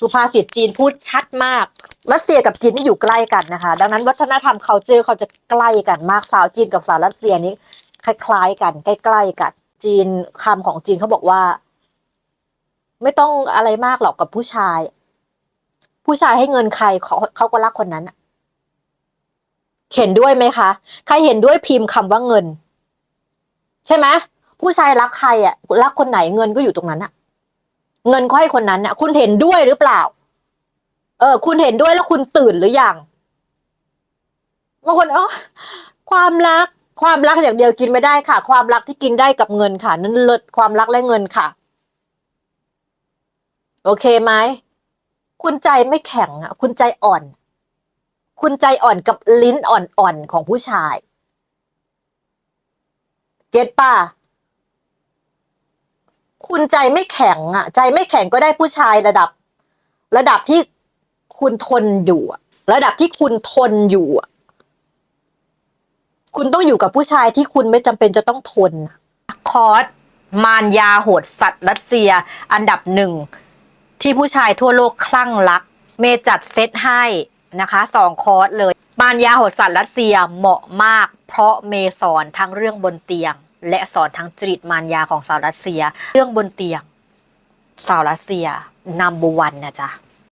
สุภาษิตจีนพูดชัดมาก รัสเซียกับจีนนี่อยู่ใกล้กันนะคะ ดังนั้นวัฒนธรรมเขาเจอเขาจะใกล้กันมากสาวจีนกับสาวรัสเซียนี้คล้ายๆกัน ใกล้ๆกัน จีนคำของจีนเขาบอกว่า ไม่ต้องอะไรมากหรอกกับผู้ชาย ผู้ชายให้เงินใครเขาเขาก็รักคนนั้นเห็นด้วยไหมคะ ใครเห็นด้วยพิมพ์คำว่าเงิน ใช่ไหมผู้ชายรักใครอะรักคนไหนเงินก็อยู่ตรงนั้นอะ เงินก็ให้คนนั้นอะคุณเห็นด้วยหรือเปล่า เออ คุณเห็นด้วยแล้วคุณตื่นหรือยังบางคนเออความรักความรักอย่างเดียวกินไม่ได้ค่ะ ความรักที่กินได้กับเงินค่ะ นั่นเลิศความรักและเงินค่ะ โอเคไหมคุณใจไม่แข็งอะ คุณใจอ่อน คุณใจอ่อนกับลิ้นอ่อนๆของผู้ชาย เก็ตป่ะ คุณใจไม่แข็งอะ ใจไม่แข็งก็ได้ผู้ชายระดับ ระดับที่คุณทนอยู่ระดับที่คุณทนอยู่คุณต้องอยู่กับผู้ชายที่คุณไม่จำเป็นจะต้องทนคอร์สมารยาโหดสัตว์รัสเซีย อันดับหนึ่งที่ผู้ชายทั่วโลกคลั่งรัก เมจัดเซตให้นะคะสองคอร์สเลยมารยาโหดสัตว์รัสเซียเหมาะมาก เพราะเมสอนทั้งเรื่องบนเตียง และสอนทั้งจริตมารยาของสาวรัสเซีย เรื่องบนเตียง สาวรัสเซียนัมเบอร์วันนะจ๊ะ